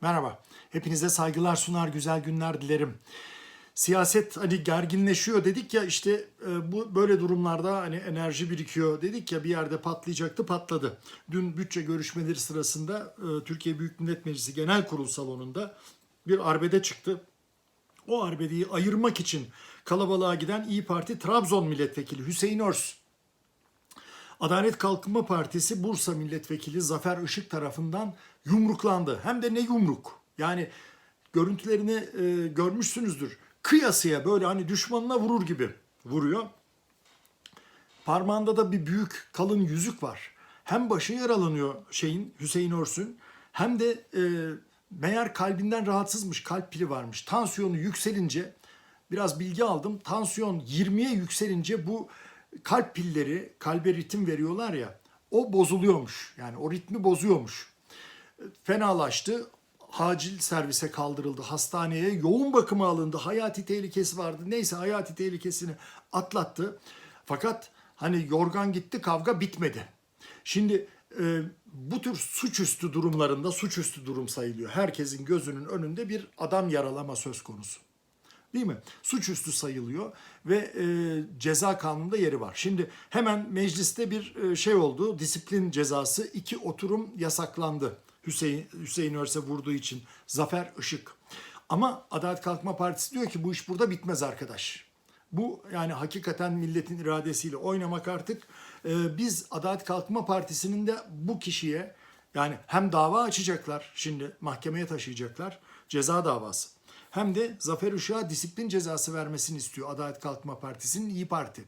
Merhaba. Hepinize saygılar sunar, güzel günler dilerim. Siyaset hani gerginleşiyor dedik ya işte e, bu böyle durumlarda hani enerji birikiyor dedik ya bir yerde patlayacaktı patladı. Dün bütçe görüşmeleri sırasında e, Türkiye Büyük Millet Meclisi Genel Kurul salonunda bir arbede çıktı. O arbedeyi ayırmak için kalabalığa giden İyi Parti Trabzon Milletvekili Hüseyin Örs Adalet Kalkınma Partisi Bursa Milletvekili Zafer Işık tarafından yumruklandı. Hem de ne yumruk. Yani görüntülerini e, görmüşsünüzdür. Kıyasıya böyle hani düşmanına vurur gibi vuruyor. Parmağında da bir büyük kalın yüzük var. Hem başı yaralanıyor şeyin Hüseyin Örs'ün hem de e, meğer kalbinden rahatsızmış. Kalp pili varmış. Tansiyonu yükselince biraz bilgi aldım. Tansiyon 20'ye yükselince bu kalp pilleri kalbe ritim veriyorlar ya o bozuluyormuş. Yani o ritmi bozuyormuş. Fenalaştı. Acil servise kaldırıldı. Hastaneye yoğun bakıma alındı. Hayati tehlikesi vardı. Neyse hayati tehlikesini atlattı. Fakat hani yorgan gitti kavga bitmedi. Şimdi e, bu tür suçüstü durumlarında suçüstü durum sayılıyor. Herkesin gözünün önünde bir adam yaralama söz konusu. Değil mi? Suçüstü sayılıyor ve e, ceza kanununda yeri var. Şimdi hemen mecliste bir e, şey oldu. Disiplin cezası iki oturum yasaklandı. Hüseyin Hüseyin Örse vurduğu için Zafer Işık. Ama Adalet Kalkınma Partisi diyor ki bu iş burada bitmez arkadaş. Bu yani hakikaten milletin iradesiyle oynamak artık. E, biz Adalet Kalkınma Partisi'nin de bu kişiye yani hem dava açacaklar şimdi mahkemeye taşıyacaklar ceza davası hem de Zafer Işık'a disiplin cezası vermesini istiyor Adalet Kalkınma Partisi'nin İyi Parti.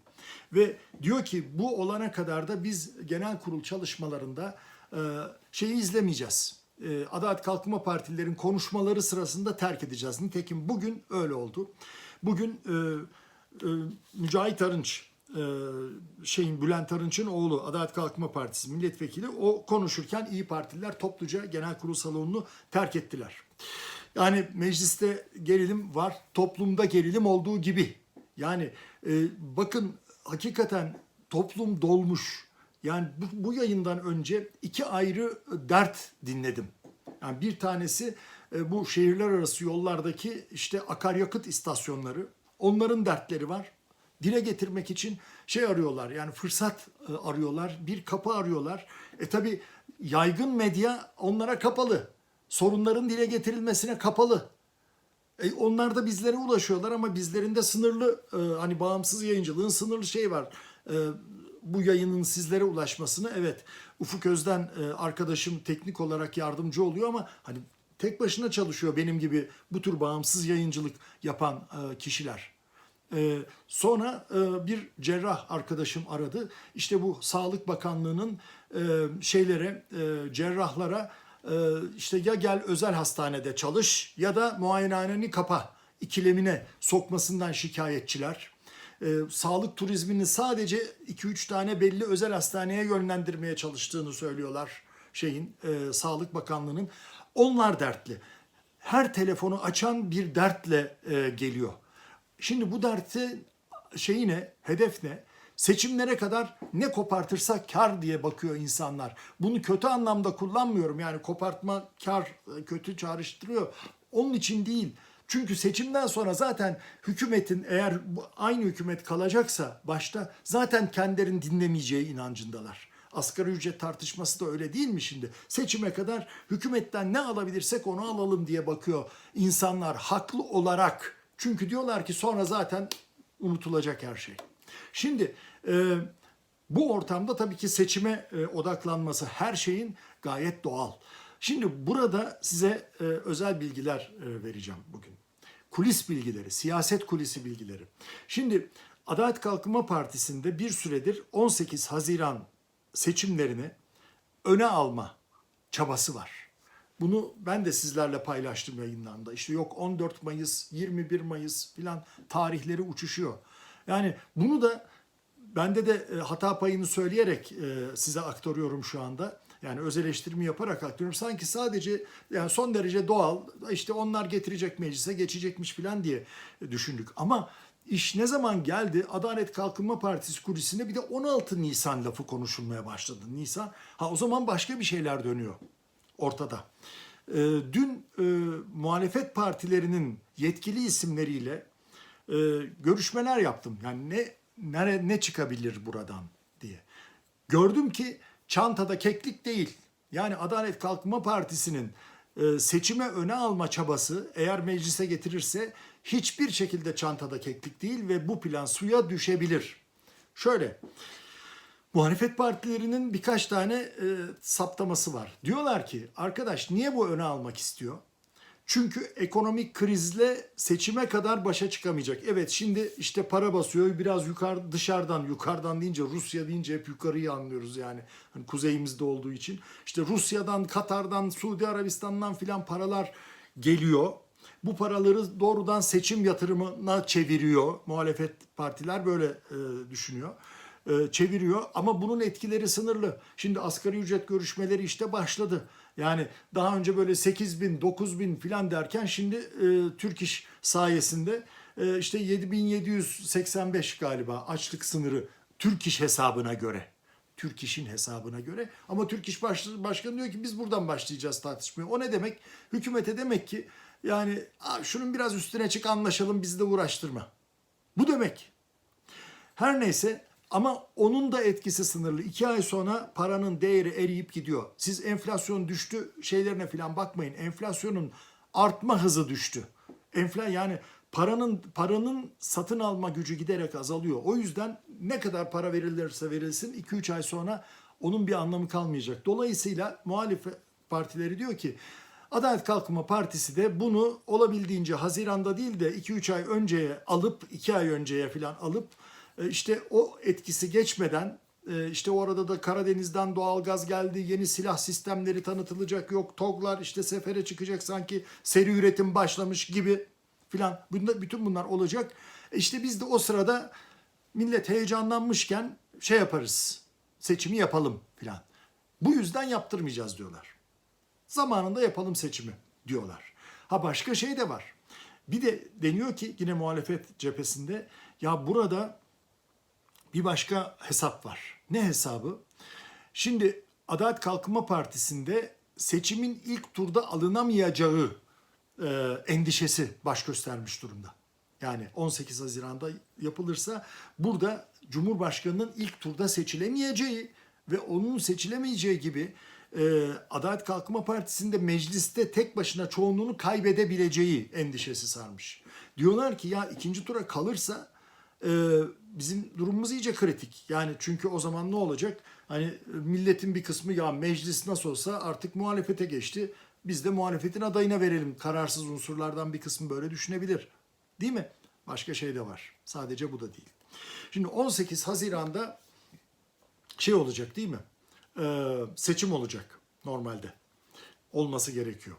Ve diyor ki bu olana kadar da biz genel kurul çalışmalarında e, şeyi izlemeyeceğiz. E, Adalet Kalkınma Partilerin konuşmaları sırasında terk edeceğiz. Nitekim bugün öyle oldu. Bugün e, Mücahit Arınç, şeyin Bülent Arınç'ın oğlu Adalet Kalkınma Partisi milletvekili o konuşurken İyi Partililer topluca genel kurul salonunu terk ettiler. Yani mecliste gerilim var, toplumda gerilim olduğu gibi. Yani e, bakın hakikaten toplum dolmuş. Yani bu, bu yayından önce iki ayrı dert dinledim. Yani bir tanesi e, bu şehirler arası yollardaki işte akaryakıt istasyonları. Onların dertleri var. Dile getirmek için şey arıyorlar yani fırsat e, arıyorlar, bir kapı arıyorlar. E tabi yaygın medya onlara kapalı sorunların dile getirilmesine kapalı. E, onlar da bizlere ulaşıyorlar ama bizlerinde sınırlı e, hani bağımsız yayıncılığın sınırlı şey var. E, bu yayının sizlere ulaşmasını evet Ufuk Özden e, arkadaşım teknik olarak yardımcı oluyor ama hani tek başına çalışıyor benim gibi bu tür bağımsız yayıncılık yapan e, kişiler. E, sonra e, bir cerrah arkadaşım aradı. İşte bu Sağlık Bakanlığı'nın e, şeylere, e, cerrahlara işte ya gel özel hastanede çalış ya da muayenehaneni kapa ikilemine sokmasından şikayetçiler. E, sağlık turizmini sadece 2-3 tane belli özel hastaneye yönlendirmeye çalıştığını söylüyorlar şeyin e, Sağlık Bakanlığı'nın. Onlar dertli. Her telefonu açan bir dertle e, geliyor. Şimdi bu dertte şeyi ne, hedef ne? Seçimlere kadar ne kopartırsa kar diye bakıyor insanlar. Bunu kötü anlamda kullanmıyorum. Yani kopartma kar kötü çağrıştırıyor. Onun için değil. Çünkü seçimden sonra zaten hükümetin eğer aynı hükümet kalacaksa başta zaten kendilerini dinlemeyeceği inancındalar. Asgari ücret tartışması da öyle değil mi şimdi? Seçime kadar hükümetten ne alabilirsek onu alalım diye bakıyor insanlar haklı olarak. Çünkü diyorlar ki sonra zaten unutulacak her şey. Şimdi e, bu ortamda tabii ki seçime e, odaklanması her şeyin gayet doğal. Şimdi burada size e, özel bilgiler e, vereceğim bugün. Kulis bilgileri, siyaset kulisi bilgileri. Şimdi Adalet Kalkınma Partisi'nde bir süredir 18 Haziran seçimlerini öne alma çabası var. Bunu ben de sizlerle paylaştım yayınlarında. İşte yok 14 Mayıs, 21 Mayıs filan tarihleri uçuşuyor. Yani bunu da bende de e, hata payını söyleyerek e, size aktarıyorum şu anda. Yani öz eleştirimi yaparak aktarıyorum. Sanki sadece yani son derece doğal işte onlar getirecek meclise geçecekmiş falan diye düşündük. Ama iş ne zaman geldi? Adalet Kalkınma Partisi kulisinde bir de 16 Nisan lafı konuşulmaya başladı. Nisan. Ha o zaman başka bir şeyler dönüyor ortada. e, dün e, muhalefet partilerinin yetkili isimleriyle e, görüşmeler yaptım. Yani ne nere ne çıkabilir buradan diye. Gördüm ki çantada keklik değil. Yani Adalet Kalkınma Partisi'nin e, seçime öne alma çabası eğer meclise getirirse hiçbir şekilde çantada keklik değil ve bu plan suya düşebilir. Şöyle muhalefet partilerinin birkaç tane e, saptaması var. Diyorlar ki arkadaş niye bu öne almak istiyor? Çünkü ekonomik krizle seçime kadar başa çıkamayacak. Evet şimdi işte para basıyor biraz yukarı dışarıdan yukarıdan deyince Rusya deyince hep yukarıyı anlıyoruz yani. Hani kuzeyimizde olduğu için. İşte Rusya'dan, Katar'dan, Suudi Arabistan'dan filan paralar geliyor. Bu paraları doğrudan seçim yatırımına çeviriyor. Muhalefet partiler böyle e, düşünüyor e, çeviriyor ama bunun etkileri sınırlı. Şimdi asgari ücret görüşmeleri işte başladı. Yani daha önce böyle 8 bin, 9 bin filan derken şimdi e, Türk İş sayesinde e, işte 7785 galiba açlık sınırı Türk İş hesabına göre. Türk İş'in hesabına göre. Ama Türk İş Baş- Başkanı diyor ki biz buradan başlayacağız tartışmaya. O ne demek? Hükümete demek ki yani "Aa, şunun biraz üstüne çık anlaşalım bizi de uğraştırma. Bu demek. Her neyse ama onun da etkisi sınırlı. İki ay sonra paranın değeri eriyip gidiyor. Siz enflasyon düştü şeylerine falan bakmayın. Enflasyonun artma hızı düştü. Enfla yani paranın paranın satın alma gücü giderek azalıyor. O yüzden ne kadar para verilirse verilsin 2-3 ay sonra onun bir anlamı kalmayacak. Dolayısıyla muhalefet partileri diyor ki Adalet Kalkınma Partisi de bunu olabildiğince Haziran'da değil de 2-3 ay önceye alıp 2 ay önceye falan alıp işte o etkisi geçmeden e, işte orada da Karadeniz'den doğal gaz geldi, yeni silah sistemleri tanıtılacak, yok TOG'lar işte sefere çıkacak sanki seri üretim başlamış gibi filan. Bunda bütün bunlar olacak. E İşte biz de o sırada millet heyecanlanmışken şey yaparız. Seçimi yapalım filan. Bu yüzden yaptırmayacağız diyorlar. Zamanında yapalım seçimi diyorlar. Ha başka şey de var. Bir de deniyor ki yine muhalefet cephesinde ya burada bir başka hesap var. Ne hesabı? Şimdi Adalet Kalkınma Partisi'nde seçimin ilk turda alınamayacağı e, endişesi baş göstermiş durumda. Yani 18 Haziran'da yapılırsa burada Cumhurbaşkanı'nın ilk turda seçilemeyeceği ve onun seçilemeyeceği gibi e, Adalet Kalkınma Partisi'nde mecliste tek başına çoğunluğunu kaybedebileceği endişesi sarmış. Diyorlar ki ya ikinci tura kalırsa bizim durumumuz iyice kritik. Yani çünkü o zaman ne olacak? Hani milletin bir kısmı ya meclis nasıl olsa artık muhalefete geçti. Biz de muhalefetin adayına verelim. Kararsız unsurlardan bir kısmı böyle düşünebilir. Değil mi? Başka şey de var. Sadece bu da değil. Şimdi 18 Haziran'da şey olacak değil mi? Ee, seçim olacak normalde. Olması gerekiyor.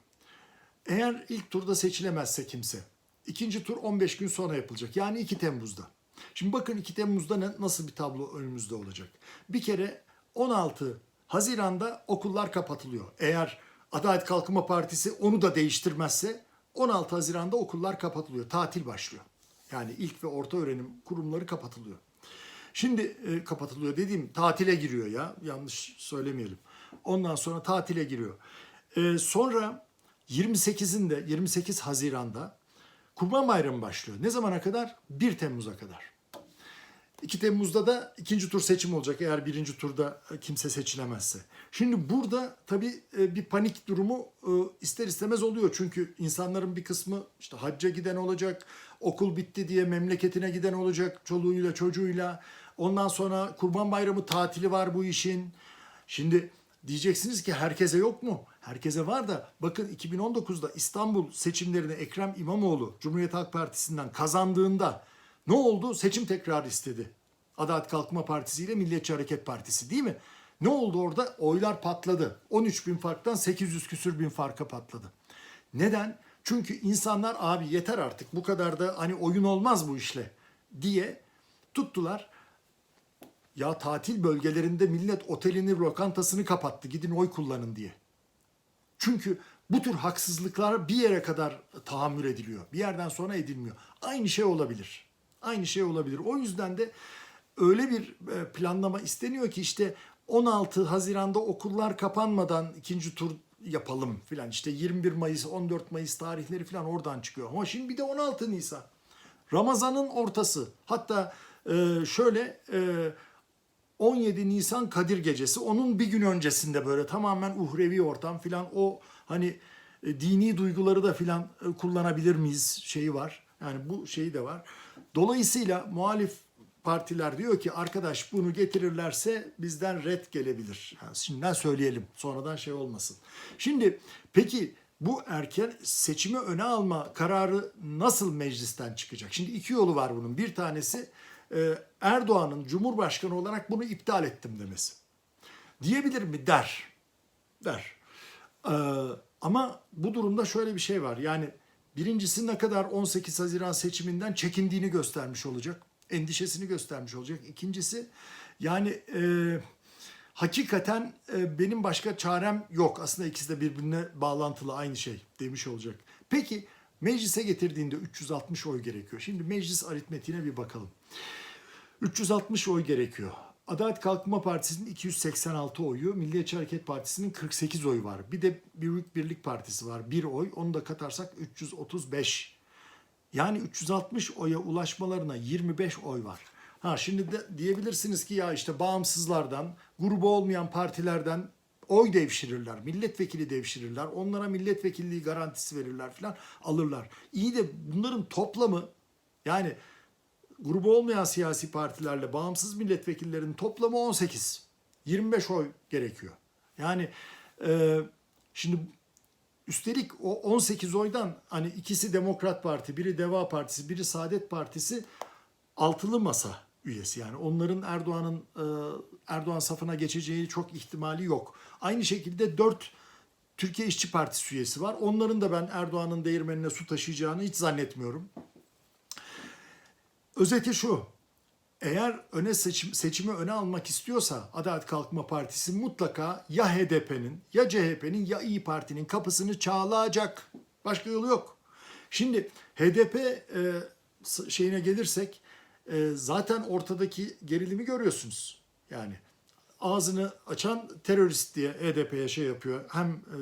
Eğer ilk turda seçilemezse kimse, ikinci tur 15 gün sonra yapılacak. Yani 2 Temmuz'da. Şimdi bakın 2 Temmuz'da nasıl bir tablo önümüzde olacak. Bir kere 16 Haziran'da okullar kapatılıyor. Eğer Adalet Kalkınma Partisi onu da değiştirmezse 16 Haziran'da okullar kapatılıyor. Tatil başlıyor. Yani ilk ve orta öğrenim kurumları kapatılıyor. Şimdi e, kapatılıyor dediğim tatile giriyor ya. Yanlış söylemeyelim. Ondan sonra tatile giriyor. E, sonra 28'inde 28 Haziran'da Kurban Bayramı başlıyor. Ne zamana kadar? 1 Temmuz'a kadar. 2 Temmuz'da da ikinci tur seçim olacak eğer birinci turda kimse seçilemezse. Şimdi burada tabii e, bir panik durumu e, ister istemez oluyor. Çünkü insanların bir kısmı işte hacca giden olacak, okul bitti diye memleketine giden olacak çoluğuyla çocuğuyla. Ondan sonra Kurban Bayramı tatili var bu işin. Şimdi diyeceksiniz ki herkese yok mu? Herkese var da bakın 2019'da İstanbul seçimlerini Ekrem İmamoğlu Cumhuriyet Halk Partisi'nden kazandığında ne oldu? Seçim tekrar istedi. Adalet Kalkınma Partisi ile Milliyetçi Hareket Partisi değil mi? Ne oldu orada? Oylar patladı. 13 bin farktan 800 küsür bin farka patladı. Neden? Çünkü insanlar abi yeter artık bu kadar da hani oyun olmaz bu işle diye tuttular. Ya tatil bölgelerinde millet otelini, lokantasını kapattı. Gidin oy kullanın diye. Çünkü bu tür haksızlıklar bir yere kadar tahammül ediliyor. Bir yerden sonra edilmiyor. Aynı şey olabilir. Aynı şey olabilir. O yüzden de öyle bir e, planlama isteniyor ki işte 16 Haziran'da okullar kapanmadan ikinci tur yapalım filan. İşte 21 Mayıs, 14 Mayıs tarihleri filan oradan çıkıyor. Ama şimdi bir de 16 Nisan. Ramazan'ın ortası. Hatta e, şöyle e, 17 Nisan Kadir Gecesi. Onun bir gün öncesinde böyle tamamen uhrevi ortam filan o hani e, dini duyguları da filan e, kullanabilir miyiz şeyi var. Yani bu şeyi de var. Dolayısıyla muhalif partiler diyor ki arkadaş bunu getirirlerse bizden red gelebilir. Yani şimdiden söyleyelim sonradan şey olmasın. Şimdi peki bu erken seçimi öne alma kararı nasıl meclisten çıkacak? Şimdi iki yolu var bunun. Bir tanesi e, Erdoğan'ın Cumhurbaşkanı olarak bunu iptal ettim demesi. Diyebilir mi? Der. Der. Ee, ama bu durumda şöyle bir şey var. Yani birincisi ne kadar 18 Haziran seçiminden çekindiğini göstermiş olacak. Endişesini göstermiş olacak. İkincisi yani e, hakikaten e, benim başka çarem yok. Aslında ikisi de birbirine bağlantılı aynı şey demiş olacak. Peki meclise getirdiğinde 360 oy gerekiyor. Şimdi meclis aritmetiğine bir bakalım. 360 oy gerekiyor. Adalet Kalkınma Partisi'nin 286 oyu, Milliyetçi Hareket Partisi'nin 48 oyu var. Bir de Büyük Birlik Partisi var, 1 oy. Onu da katarsak 335. Yani 360 oya ulaşmalarına 25 oy var. Ha şimdi de diyebilirsiniz ki ya işte bağımsızlardan, grubu olmayan partilerden oy devşirirler, milletvekili devşirirler, onlara milletvekilliği garantisi verirler falan alırlar. İyi de bunların toplamı yani grubu olmayan siyasi partilerle bağımsız milletvekillerinin toplamı 18. 25 oy gerekiyor. Yani e, şimdi üstelik o 18 oydan hani ikisi Demokrat Parti, biri Deva Partisi, biri Saadet Partisi altılı masa üyesi. Yani onların Erdoğan'ın e, Erdoğan safına geçeceği çok ihtimali yok. Aynı şekilde 4 Türkiye İşçi Partisi üyesi var. Onların da ben Erdoğan'ın değirmenine su taşıyacağını hiç zannetmiyorum. Özeti şu. Eğer öne seçim, seçimi öne almak istiyorsa Adalet Kalkınma Partisi mutlaka ya HDP'nin ya CHP'nin ya İyi Parti'nin kapısını çağlayacak. Başka yolu yok. Şimdi HDP e, şeyine gelirsek e, zaten ortadaki gerilimi görüyorsunuz. Yani ağzını açan terörist diye HDP'ye şey yapıyor. Hem e,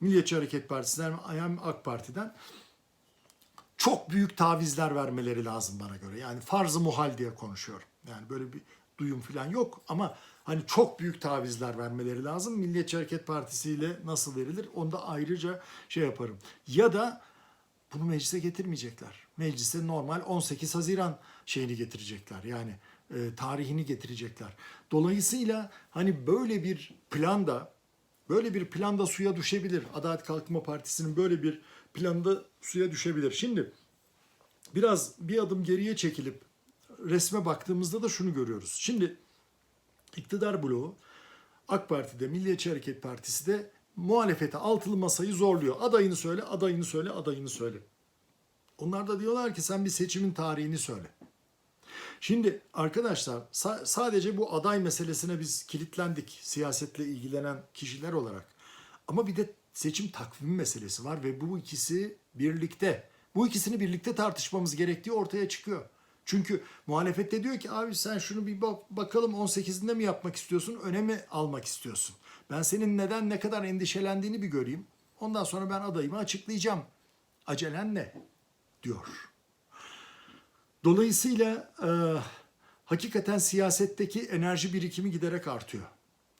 Milliyetçi Hareket Partisi'nden hem AK Parti'den çok büyük tavizler vermeleri lazım bana göre. Yani farz-ı muhal diye konuşuyorum. Yani böyle bir duyum falan yok ama hani çok büyük tavizler vermeleri lazım. Milliyetçi Hareket Partisi ile nasıl verilir onu da ayrıca şey yaparım. Ya da bunu meclise getirmeyecekler. Meclise normal 18 Haziran şeyini getirecekler. Yani e, tarihini getirecekler. Dolayısıyla hani böyle bir planda böyle bir planda suya düşebilir. Adalet Kalkınma Partisi'nin böyle bir planda suya düşebilir. Şimdi biraz bir adım geriye çekilip resme baktığımızda da şunu görüyoruz. Şimdi iktidar bloğu AK Parti'de, Milliyetçi Hareket Partisi de muhalefete altılı masayı zorluyor. Adayını söyle, adayını söyle, adayını söyle. Onlar da diyorlar ki sen bir seçimin tarihini söyle. Şimdi arkadaşlar sa- sadece bu aday meselesine biz kilitlendik siyasetle ilgilenen kişiler olarak. Ama bir de seçim takvimi meselesi var ve bu ikisi birlikte. Bu ikisini birlikte tartışmamız gerektiği ortaya çıkıyor. Çünkü muhalefet de diyor ki abi sen şunu bir bak- bakalım 18'inde mi yapmak istiyorsun, öne mi almak istiyorsun? Ben senin neden ne kadar endişelendiğini bir göreyim. Ondan sonra ben adayımı açıklayacağım. Acelen ne? diyor. Dolayısıyla e, hakikaten siyasetteki enerji birikimi giderek artıyor.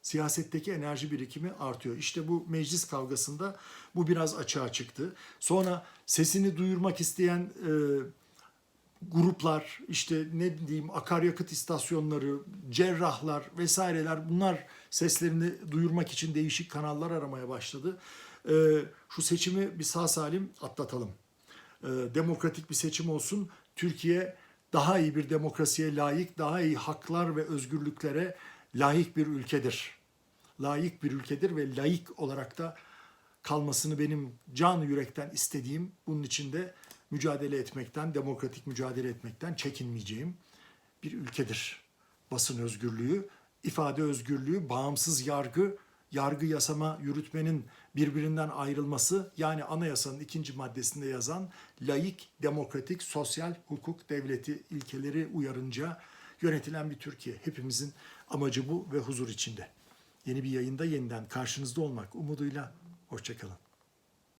Siyasetteki enerji birikimi artıyor. İşte bu meclis kavgasında bu biraz açığa çıktı. Sonra sesini duyurmak isteyen e, gruplar, işte ne diyeyim akaryakıt istasyonları, cerrahlar vesaireler bunlar seslerini duyurmak için değişik kanallar aramaya başladı. E, şu seçimi bir sağ salim atlatalım e, demokratik bir seçim olsun. Türkiye daha iyi bir demokrasiye layık, daha iyi haklar ve özgürlüklere layık bir ülkedir. Layık bir ülkedir ve layık olarak da kalmasını benim can yürekten istediğim, bunun için de mücadele etmekten, demokratik mücadele etmekten çekinmeyeceğim bir ülkedir. Basın özgürlüğü, ifade özgürlüğü, bağımsız yargı, yargı yasama yürütmenin birbirinden ayrılması yani anayasanın ikinci maddesinde yazan laik, demokratik, sosyal hukuk devleti ilkeleri uyarınca yönetilen bir Türkiye. Hepimizin amacı bu ve huzur içinde. Yeni bir yayında yeniden karşınızda olmak umuduyla Hoşçakalın.